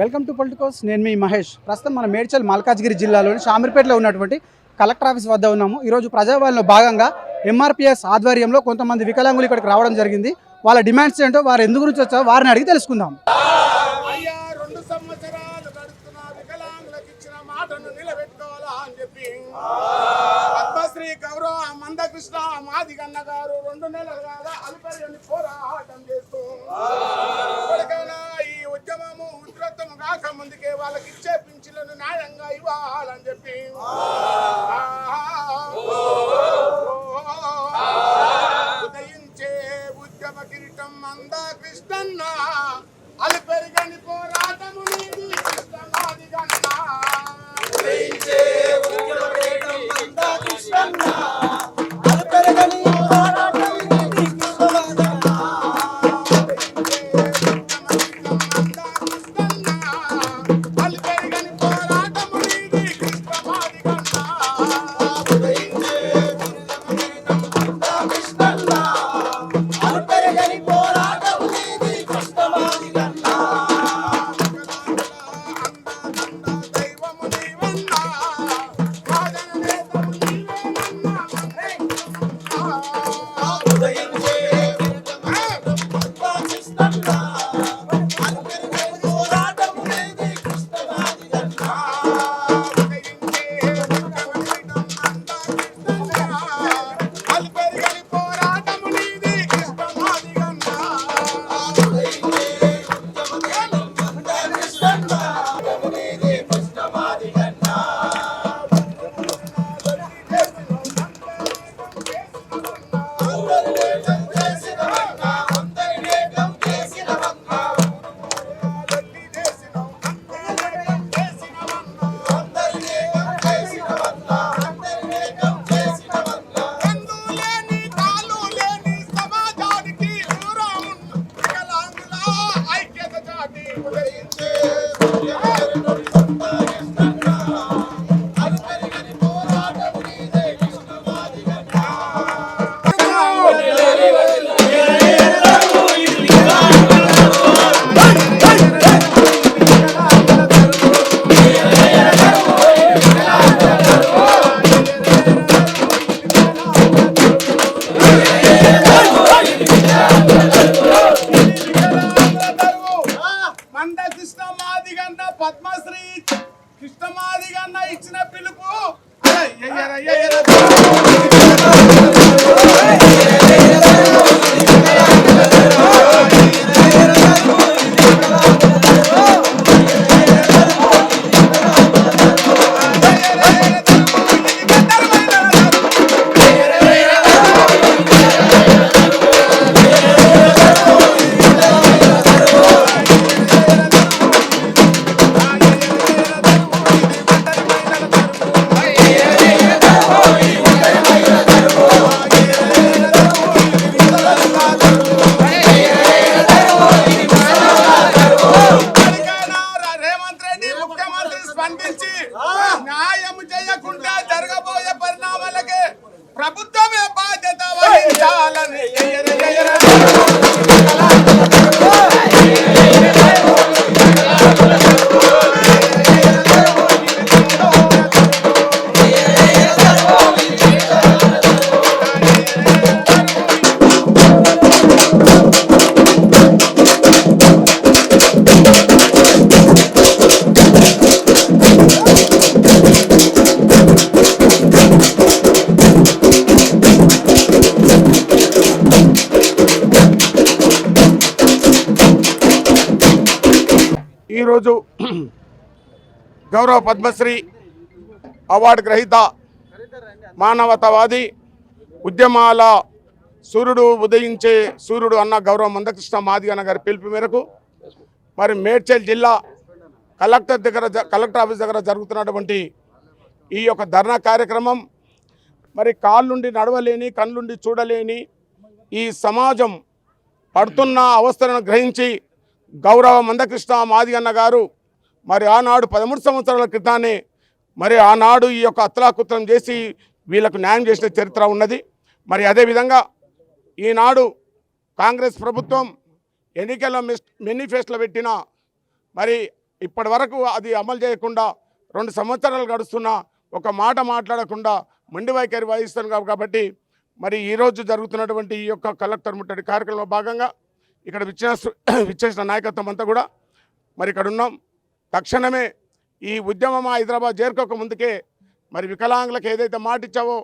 Welcome to Politicos. నేను మీ మహేష్. ప్రస్తుతం మన మేడ్చల్ మల్కాజ్గిరి జిల్లాలోని షామీర్పేటలో ఉన్నటువంటి కలెక్టర్ ఆఫీస్ వద్ద ఉన్నాము. ఈరోజు ప్రజావాళ్ళలో భాగంగా ఎంఆర్పిఎస్ ఆధ్వర్యంలో కొంతమంది వికలాంగులు ఇక్కడికి రావడం జరిగింది. వాళ్ళ డిమాండ్స్ ఏంటో వారు ఎందు గురించి వచ్చారో వారిని అడిగి తెలుసుకుందాం. పద్మశ్రీ గౌరవ మందకృష్ణ మాదిగన్న గారు రెండు అల్పర్యని పోరాటం చేస్తూ. ఈ ఉద్యమము ఉధృతం ముందుకే వాళ్ళకి ఇచ్చే పింఛన్లను న్యాయంగా ఇవ్వాలని చెప్పి. ఉదయించే ఉద్యమ కిరీటం అంద కృష్ణన్న. అది పెరిగని పోరాటము నీది కృష్ణమాదిగన్న ఉదయించే స్పందించి న్యాయం చేయకుండా జరగబోయే పరిణామాలకి ప్రభుత్వమే బాధ్యత వహించాలని ఈరోజు గౌరవ పద్మశ్రీ అవార్డు గ్రహీత మానవతావాది ఉద్యమాల సూర్యుడు ఉదయించే సూర్యుడు అన్న గౌరవ మందకృష్ణ మాదిగన్న గారి పిలుపు మేరకు మరి మేడ్చల్ జిల్లా కలెక్టర్ దగ్గర జ- కలెక్టర్ ఆఫీస్ దగ్గర జరుగుతున్నటువంటి ఈ యొక్క ధర్నా కార్యక్రమం మరి కాళ్ళుండి నడవలేని కళ్ళుండి చూడలేని ఈ సమాజం పడుతున్న అవస్థలను గ్రహించి గౌరవ మందకృష్ణ మాదిగన్న గారు మరి ఆనాడు పదమూడు సంవత్సరాల క్రితానే మరి ఆనాడు ఈ యొక్క అత్లాకుత్రం చేసి వీళ్ళకు న్యాయం చేసిన చరిత్ర ఉన్నది. మరి అదేవిధంగా ఈనాడు కాంగ్రెస్ ప్రభుత్వం ఎన్నికల మేనిఫెస్టోలో పెట్టిన మరి ఇప్పటి వరకు అది అమలు చేయకుండా రెండు సంవత్సరాలు గడుస్తున్నా ఒక మాట మాట్లాడకుండా మండి వైఖరి వహిస్తున్నాం కాబట్టి మరి ఈరోజు జరుగుతున్నటువంటి ఈ యొక్క కలెక్టర్ ముట్టడి కార్యక్రమంలో భాగంగా ఇక్కడ విచ్చేసిన విచ్చేసిన నాయకత్వం అంతా కూడా మరి ఇక్కడ ఉన్నాం. తక్షణమే ఈ ఉద్యమం హైదరాబాద్ చేరుకోక ముందుకే మరి వికలాంగులకు ఏదైతే మాట ఇచ్చావో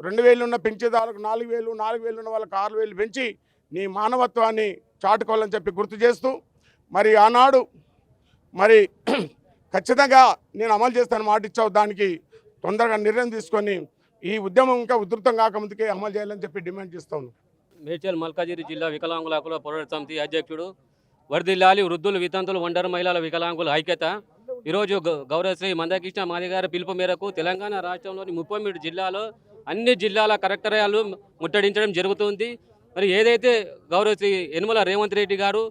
రెండు వేలు ఉన్న పెంచేదారులకు నాలుగు వేలు నాలుగు వేలు ఉన్న వాళ్ళకి ఆరు వేలు పెంచి నీ మానవత్వాన్ని చాటుకోవాలని చెప్పి గుర్తు చేస్తూ మరి ఆనాడు మరి ఖచ్చితంగా నేను అమలు చేస్తాను మాట ఇచ్చావు. దానికి తొందరగా నిర్ణయం తీసుకొని ఈ ఉద్యమం ఇంకా ఉధృతం కాకముందుకే అమలు చేయాలని చెప్పి డిమాండ్ చేస్తాను మేడ్చల్ మల్కాజిరి జిల్లా వికలాంగుల హక్కుల పోరాట సమితి అధ్యక్షుడు వరదిల్లాలి వృద్ధులు వితంతులు ఒంటరి మహిళల వికలాంగుల ఐక్యత. ఈరోజు గౌరవశ్రీ మందకృష్ణ మాదిగారి పిలుపు మేరకు తెలంగాణ రాష్ట్రంలోని ముప్పై మూడు జిల్లాలో అన్ని జిల్లాల కలెక్టరేయాలు ముట్టడించడం జరుగుతుంది. మరి ఏదైతే గౌరవశ్రీ యనుమల రేవంత్ రెడ్డి గారు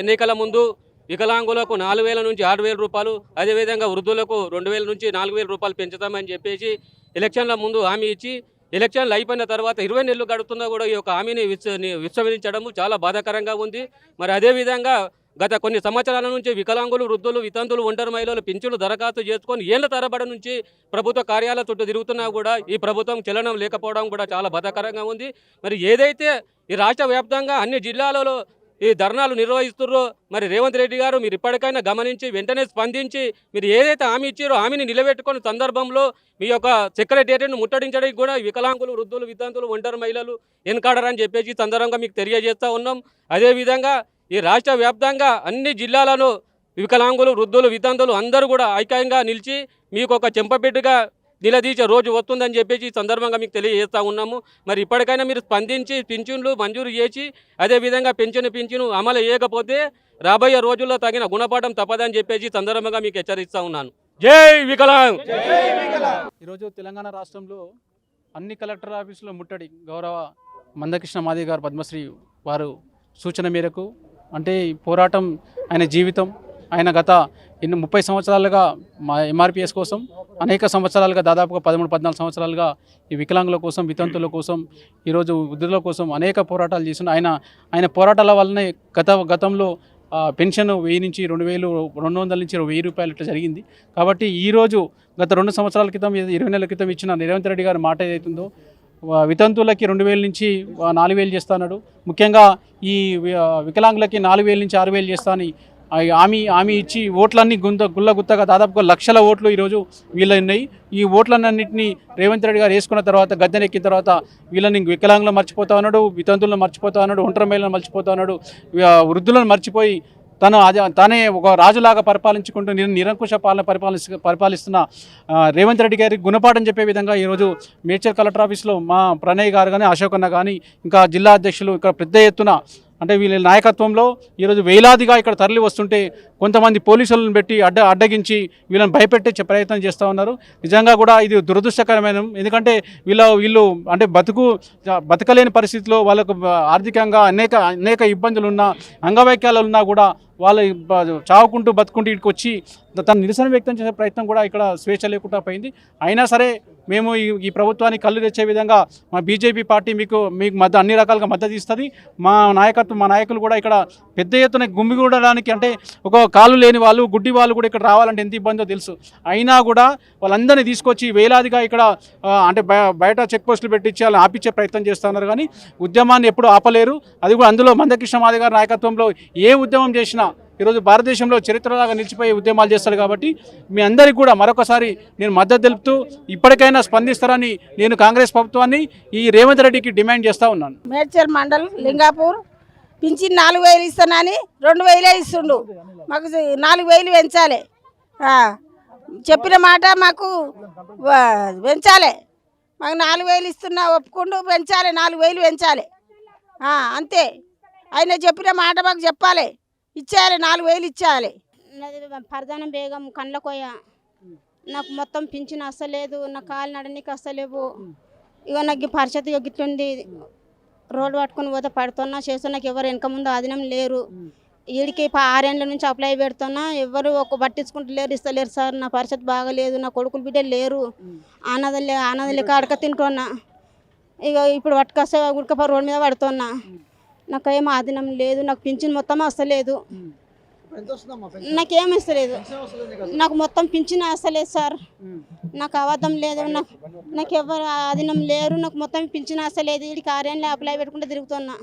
ఎన్నికల ముందు వికలాంగులకు నాలుగు వేల నుంచి ఆరు వేల రూపాయలు అదేవిధంగా వృద్ధులకు రెండు వేల నుంచి నాలుగు వేల రూపాయలు పెంచుతామని చెప్పేసి ఎలక్షన్ల ముందు హామీ ఇచ్చి ఎలక్షన్లు అయిపోయిన తర్వాత ఇరవై నెలలు గడుతున్నా కూడా ఈ యొక్క హామీని విస్మ చాలా బాధాకరంగా ఉంది. మరి అదేవిధంగా గత కొన్ని సంవత్సరాల నుంచి వికలాంగులు వృద్ధులు వితంతులు ఒంటరి మహిళలు పింఛను దరఖాస్తు చేసుకొని ఏళ్ళ తరబడి నుంచి ప్రభుత్వ కార్యాలయ చుట్టూ తిరుగుతున్నా కూడా ఈ ప్రభుత్వం చలనం లేకపోవడం కూడా చాలా బాధాకరంగా ఉంది. మరి ఏదైతే ఈ రాష్ట్ర వ్యాప్తంగా అన్ని జిల్లాలలో ఈ ధర్నాలు నిర్వహిస్తున్నారో మరి రేవంత్ రెడ్డి గారు మీరు ఇప్పటికైనా గమనించి వెంటనే స్పందించి మీరు ఏదైతే హామీ ఇచ్చారో హామీని నిలబెట్టుకున్న సందర్భంలో మీ యొక్క సెక్రటేరియట్ను ముట్టడించడానికి కూడా వికలాంగులు వృద్ధులు వితంతులు ఒంటరి మహిళలు వెనకాడరని చెప్పేసి సందర్భంగా మీకు తెలియజేస్తూ ఉన్నాం. అదేవిధంగా ఈ రాష్ట్ర వ్యాప్తంగా అన్ని జిల్లాలలో వికలాంగులు వృద్ధులు వితంతులు అందరూ కూడా ఐక్యంగా నిలిచి మీకు ఒక చెంపబిడ్డగా నిలదీసే రోజు వస్తుందని చెప్పేసి ఈ సందర్భంగా మీకు తెలియజేస్తూ ఉన్నాము. మరి ఇప్పటికైనా మీరు స్పందించి పింఛన్లు మంజూరు చేసి అదేవిధంగా పెన్షన్ పింఛను అమలు చేయకపోతే రాబోయే రోజుల్లో తగిన గుణపాఠం తప్పదని చెప్పేసి సందర్భంగా మీకు హెచ్చరిస్తూ ఉన్నాను. జై వికలాంగ్! ఈరోజు తెలంగాణ రాష్ట్రంలో అన్ని కలెక్టర్ ఆఫీసులో ముట్టడి గౌరవ మందకృష్ణ మాది గారు పద్మశ్రీ వారు సూచన మేరకు. అంటే ఈ పోరాటం ఆయన జీవితం. ఆయన గత ఎన్ని ముప్పై సంవత్సరాలుగా మా ఎంఆర్పిఎస్ కోసం అనేక సంవత్సరాలుగా దాదాపుగా పదమూడు పద్నాలుగు సంవత్సరాలుగా ఈ వికలాంగుల కోసం వితంతుల కోసం ఈరోజు వృద్ధుల కోసం అనేక పోరాటాలు చేసిన ఆయన ఆయన పోరాటాల వల్లనే గత గతంలో పెన్షన్ వెయ్యి నుంచి రెండు వేలు రెండు వందల నుంచి వెయ్యి రూపాయలు ఇట్లా జరిగింది. కాబట్టి ఈరోజు గత రెండు సంవత్సరాల క్రితం ఇరవై నెలల క్రితం ఇచ్చిన రేవంత్ రెడ్డి గారి మాట ఏదైతుందో వితంతువులకి రెండు వేల నుంచి నాలుగు వేలు చేస్తాడు ముఖ్యంగా ఈ వికలాంగులకి నాలుగు వేల నుంచి ఆరు వేలు చేస్తా అని హామీ హామీ ఇచ్చి ఓట్లన్నీ గుంత గుల్ల గుత్తగా దాదాపుగా లక్షల ఓట్లు ఈరోజు వీళ్ళన్నాయి. ఈ ఓట్లన్నింటినీ రేవంత్ రెడ్డి గారు వేసుకున్న తర్వాత గద్దెనెక్కిన తర్వాత వీళ్ళని వికలాంగులను మర్చిపోతా ఉన్నాడు వితంతులను మర్చిపోతా ఉన్నాడు ఒంటరి మహిళలను మర్చిపోతా ఉన్నాడు వృద్ధులను మర్చిపోయి తను అదే తానే ఒక రాజులాగా పరిపాలించుకుంటూ నేను నిరంకుశ పాలన పరిపాలిస్తు పరిపాలిస్తున్న రేవంత్ రెడ్డి గారి గుణపాఠం చెప్పే విధంగా ఈరోజు మేడ్చల్ కలెక్టర్ ఆఫీస్లో మా ప్రణయ్ గారు కానీ అశోక్ అన్న కానీ ఇంకా జిల్లా అధ్యక్షులు ఇక్కడ పెద్ద ఎత్తున అంటే వీళ్ళ నాయకత్వంలో ఈరోజు వేలాదిగా ఇక్కడ తరలి వస్తుంటే కొంతమంది పోలీసులను పెట్టి అడ్డ అడ్డగించి వీళ్ళని భయపెట్టే ప్రయత్నం చేస్తూ ఉన్నారు. నిజంగా కూడా ఇది దురదృష్టకరమైన ఎందుకంటే వీళ్ళ వీళ్ళు అంటే బతుకు బతకలేని పరిస్థితిలో వాళ్ళకు ఆర్థికంగా అనేక అనేక ఇబ్బందులు ఉన్నా అంగవైక్యాలు ఉన్నా కూడా వాళ్ళ చావుకుంటూ బతుకుంటూ ఇక్కడికి వచ్చి తన నిరసన వ్యక్తం చేసే ప్రయత్నం కూడా ఇక్కడ స్వేచ్ఛ లేకుండా పోయింది. అయినా సరే మేము ఈ ఈ ప్రభుత్వానికి కళ్ళు తెచ్చే విధంగా మా బీజేపీ పార్టీ మీకు మీకు మద్దతు అన్ని రకాలుగా మద్దతు ఇస్తుంది. మా నాయకత్వం మా నాయకులు కూడా ఇక్కడ పెద్ద ఎత్తున గుమ్మిగూడడానికి అంటే ఒక కాలు లేని వాళ్ళు గుడ్డి వాళ్ళు కూడా ఇక్కడ రావాలంటే ఎంత ఇబ్బందో తెలుసు. అయినా కూడా వాళ్ళందరినీ తీసుకొచ్చి వేలాదిగా ఇక్కడ అంటే బయ- బయట చెక్ పోస్టులు పెట్టించి వాళ్ళని ఆపించే ప్రయత్నం చేస్తున్నారు కానీ ఉద్యమాన్ని ఎప్పుడు ఆపలేరు. అది కూడా అందులో మందకృష్ణ మాది గారి నాయకత్వంలో ఏ ఉద్యమం చేసినా ఈరోజు భారతదేశంలో చరిత్రలాగా నిలిచిపోయే ఉద్యమాలు చేస్తారు కాబట్టి మీ అందరికీ కూడా మరొకసారి నేను మద్దతు తెలుపుతూ ఇప్పటికైనా స్పందిస్తారని నేను కాంగ్రెస్ ప్రభుత్వాన్ని ఈ రేవంత్ రెడ్డికి డిమాండ్ చేస్తూ ఉన్నాను. మేడ్చల్ మండల్ లింగాపూర్ పింఛన్ నాలుగు వేలు ఇస్తానని రెండు వేలే ఇస్తుండు. మాకు నాలుగు వేలు పెంచాలి. చెప్పిన మాట మాకు పెంచాలి. మాకు నాలుగు వేలు ఇస్తున్నా ఒప్పుకుండు పెంచాలి నాలుగు వేలు పెంచాలి. అంతే. ఆయన చెప్పిన మాట మాకు చెప్పాలి. ఇచ్చేయాలి నాలుగు వేలు ఇచ్చేయాలి. పరదానం బేగం కండ్ల కోయ నాకు మొత్తం పింఛన్ అస్సలేదు నా కాలు నడనికి అస్సలేవు. ఇక నాకు పరిస్థితి గిట్లుంది. రోడ్డు పట్టుకొని పోతే పడుతున్నా చేస్తున్నా నాకు ఎవరు వెనక ముందు ఆదినం లేరు. వీడికి ఆరేళ్ళ నుంచి అప్లై పెడుతున్నా ఎవరు ఒక పట్టించుకుంటలేరు ఇస్తలేరు సార్ నా పరిస్థితి బాగలేదు నా కొడుకులు బిడ్డలు లేరు. ఆనదలే ఆనదలేక అడక తింటున్నా. ఇక ఇప్పుడు పట్టుకొస్తే ఉడకప రోడ్డు మీద పడుతున్నా. నాకు ఏం ఆదినం లేదు నాకు పింఛన్ మొత్తం వస్తలేదు. ఎంత వస్తుందమ్మా పెన్షన్? నాకేం ఇస్తలేదు నీకు మొత్తం పింఛన్ వస్తలేదు సార్. నాకు అబద్ధం లేదు. నాకు నాకు ఎవరు అదినం లేరు. నాకు మొత్తం పింఛన్ వస్తలేదు వీడికి ఆరేళ్ళు అప్లై పెట్టుకుంటే తిరుగుతున్నా.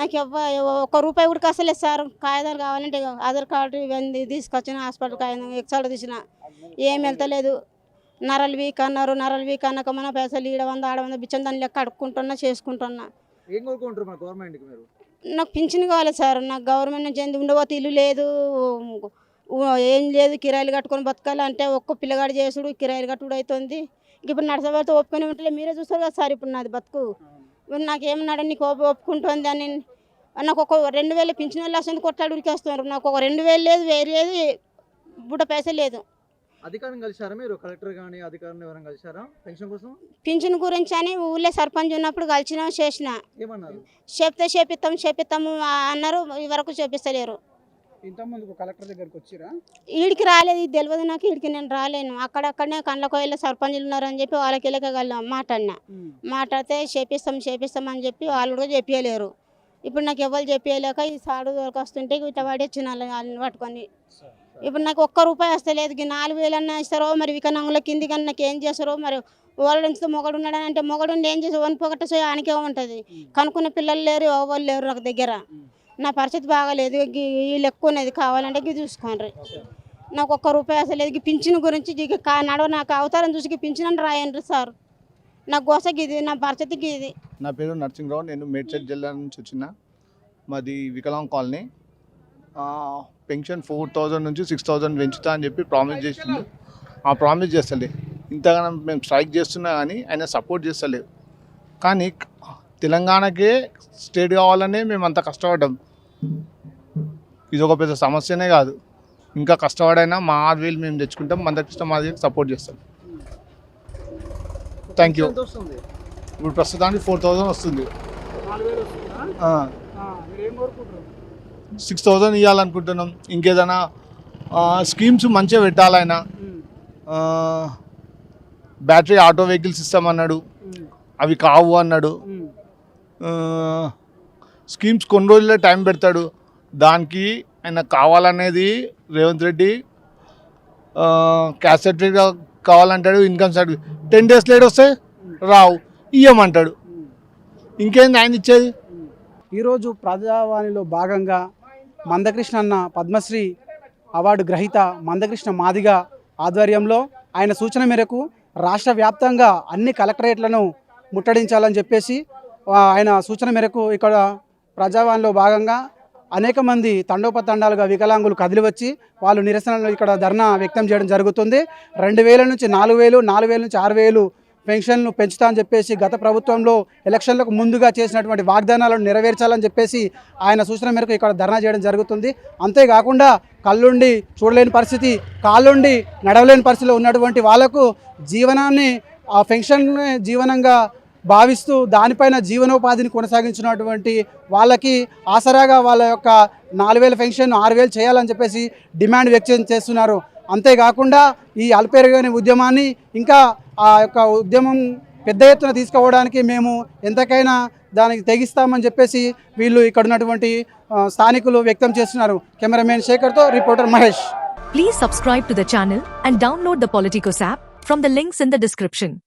నాకు ఎవ్వ ఒక్క రూపాయి కూడా వస్తలేదు సార్. కాగితాలు కావాలంటే ఆధార్ కార్డు ఇవన్నీ తీసుకొచ్చిన హాస్పిటల్ కాగితం ఎక్సాలు తీసిన. ఏం వెళ్తలేదు. నరలు వీక్ అన్నారు నరలు వీక్ అన్నాక మన పైసలు ఈడ వంద ఆడ వంద బిచ్చం దాని లెక్క అడుక్కుంటున్నా చేసుకుంటున్నా. ఏం కోరుకుంటారు మన గవర్నమెంట్కి మీరు? నాకు పింఛన్ కావాలి సార్. నాకు గవర్నమెంట్ నుంచి ఎందుకు ఉండబోతే ఇల్లు లేదు. ఏం లేదు. కిరాయిలు కట్టుకొని బతకాలి అంటే ఒక్క పిల్లగాడు చేసుడు కిరాయిలు కట్టుడు అవుతుంది ఇప్పుడు నడసబడితే ఒప్పుకొని ఉంటే మీరే చూస్తారు కదా సార్ ఇప్పుడు నాది బతుకు. ఇప్పుడు నాకేమన్నాడు? నీకు ఒప్పు- ఒప్పుకుంటుంది అని. నాకు ఒక రెండు వేలు పింఛన్ వెళ్ళాల్సింది అసలు కొట్టాడు ఉరికేస్తున్నారు నాకు ఒక రెండు వేలు లేదు వేరేది బుట్ట పైసలు లేదు. అధికారం కలిసారా మీరు? కలెక్టర్ కానీ అధికారులు ఎవరైనా కలిసారా పెన్షన్ కోసం? పింఛన్ గురించి అని ఊళ్ళో సర్పంచ్ ఉన్నప్పుడు కలిసిన చేసిన. ఏమన్నారు? చెప్తే చేపిస్తాం చేపిస్తాము అన్నారు ఈ వరకు చేపిస్తలేరు. ఇంతకుముందు కలెక్టర్ దగ్గరికి వచ్చిరా? ఈడికి రాలేదు ఇది తెలియదు నాకు ఈడికి నేను రాలేను. అక్కడక్కడనే కండ్ల కోయిల సర్పంచులు ఉన్నారని చెప్పి వాళ్ళకి వెళ్ళకగల మాట్లాడినా మాట్లాడితే చేపిస్తాం చేపిస్తాం అని చెప్పి వాళ్ళు కూడా చెప్పలేరు ఇప్పుడు నాకు ఎవరు చెప్పలేక ఈ సాడు దొరకొస్తుంటే ఇట్లా పడేచ్చిన వాళ్ళని పట్టుకొని. ఇప్పుడు నాకు ఒక్క రూపాయి వస్తలేదు నాలుగు వేలు అన్న ఇస్తారో మరి వికలాంగుల కింది కానీ నాకు ఏం చేస్తారో మరి నుంచి మొగడు ఉన్నాడు అంటే మొగడు ఏం చేసి వన్ పొగట సో ఆయనకే ఉంటుంది. కనుక్కున్న పిల్లలు లేరు ఎవరు లేరు నాకు దగ్గర. నా పరిస్థితి బాగాలేదు. వీళ్ళు ఎక్కువ ఉన్నది. కావాలంటే ఇది చూసుకోండి. నాకు ఒక్క రూపాయి అసలు లేదు. పింఛన్ గురించి నడవ నాకు అవతారం చూసి పింఛన్ అని రాయండి సార్. నా గోసకి ఇది నా పరిస్థితికి ఇది నా పేరు నరసింహరావు నేను మేడ్చల్ జిల్లా నుంచి వచ్చిన. మాది వికలాంగ్ కాలనీ. పెన్షన్ ఫోర్ థౌజండ్ నుంచి సిక్స్ థౌజండ్ పెంచుతా అని చెప్పి ప్రామిస్ చేసింది. ఆ ప్రామిస్ చేస్తలే. ఇంతగానో మేము స్ట్రైక్ చేస్తున్నా కానీ ఆయన సపోర్ట్ చేస్తలేవు కానీ తెలంగాణకే స్టేట్ కావాలనే మేము అంత కష్టపడ్డాం. ఇది ఒక పెద్ద సమస్యనే కాదు. ఇంకా కష్టపడైనా మా ఆరు వేలు మేము తెచ్చుకుంటాం. మందకృష్ణ మాది సపోర్ట్ చేస్తాం. థ్యాంక్ యూ ఇప్పుడు ప్రస్తుతానికి ఫోర్ థౌజండ్ వస్తుంది. సిక్స్ థౌజండ్ ఇవ్వాలనుకుంటున్నాం ఇంకేదైనా స్కీమ్స్ మంచిగా పెట్టాలయన బ్యాటరీ ఆటో వెహికల్స్ ఇస్తామన్నాడు. అవి కావు అన్నాడు. స్కీమ్స్ కొన్ని రోజులే టైం పెడతాడు. దానికి ఆయన కావాలనేది Revanth Reddy caste certificate కావాలంటాడు income certificate ten days late వస్తే రావు ఇయ్యమంటాడు. ఇంకేంది ఆయన ఇచ్చేది? ఈరోజు ప్రజావాణిలో భాగంగా మందకృష్ణ అన్న పద్మశ్రీ అవార్డు గ్రహీత మందకృష్ణ మాదిగ ఆధ్వర్యంలో ఆయన సూచన మేరకు రాష్ట్ర వ్యాప్తంగా అన్ని కలెక్టరేట్లను ముట్టడించాలని చెప్పేసి ఆయన సూచన మేరకు ఇక్కడ ప్రజావాణిలో భాగంగా అనేక మంది తండోపతండాలుగా వికలాంగులు కదిలి వచ్చి వాళ్ళు నిరసనలు ఇక్కడ ధర్నా వ్యక్తం చేయడం జరుగుతుంది. రెండు వేల నుంచి నాలుగు వేలు నాలుగు వేల నుంచి ఆరు వేలు పెన్షన్లు పెంచుతా అని చెప్పేసి గత ప్రభుత్వంలో ఎలక్షన్లకు ముందుగా చేసినటువంటి వాగ్దానాలను నెరవేర్చాలని చెప్పేసి ఆయన సూచన మేరకు ఇక్కడ ధర్నా చేయడం జరుగుతుంది. అంతేకాకుండా కళ్ళుండి చూడలేని పరిస్థితి కాళ్ళుండి నడవలేని పరిస్థితిలో ఉన్నటువంటి వాళ్ళకు జీవనాన్ని ఆ పెన్షన్ జీవనంగా భావిస్తూ దానిపైన జీవనోపాధిని కొనసాగించినటువంటి వాళ్ళకి ఆసరాగా వాళ్ళ యొక్క నాలుగు వేల పెన్షన్ ఆరు వేలు చేయాలని చెప్పేసి డిమాండ్ వ్యక్తం చేస్తున్నారు. అంతేకాకుండా ఈ అల్పేరుగని ఉద్యమాన్ని ఇంకా ఆ యొక్క ఉద్యమం పెద్ద ఎత్తున తీసుకోవడానికి మేము ఎంతకైనా దానికి తెగిస్తామని చెప్పేసి వీళ్ళు ఇక్కడ ఉన్నటువంటి స్థానికులు వ్యక్తం చేస్తున్నారు. Cameraman శేఖర్తో reporter Mahesh. Please subscribe to the channel and download the Politicos app from the links in the description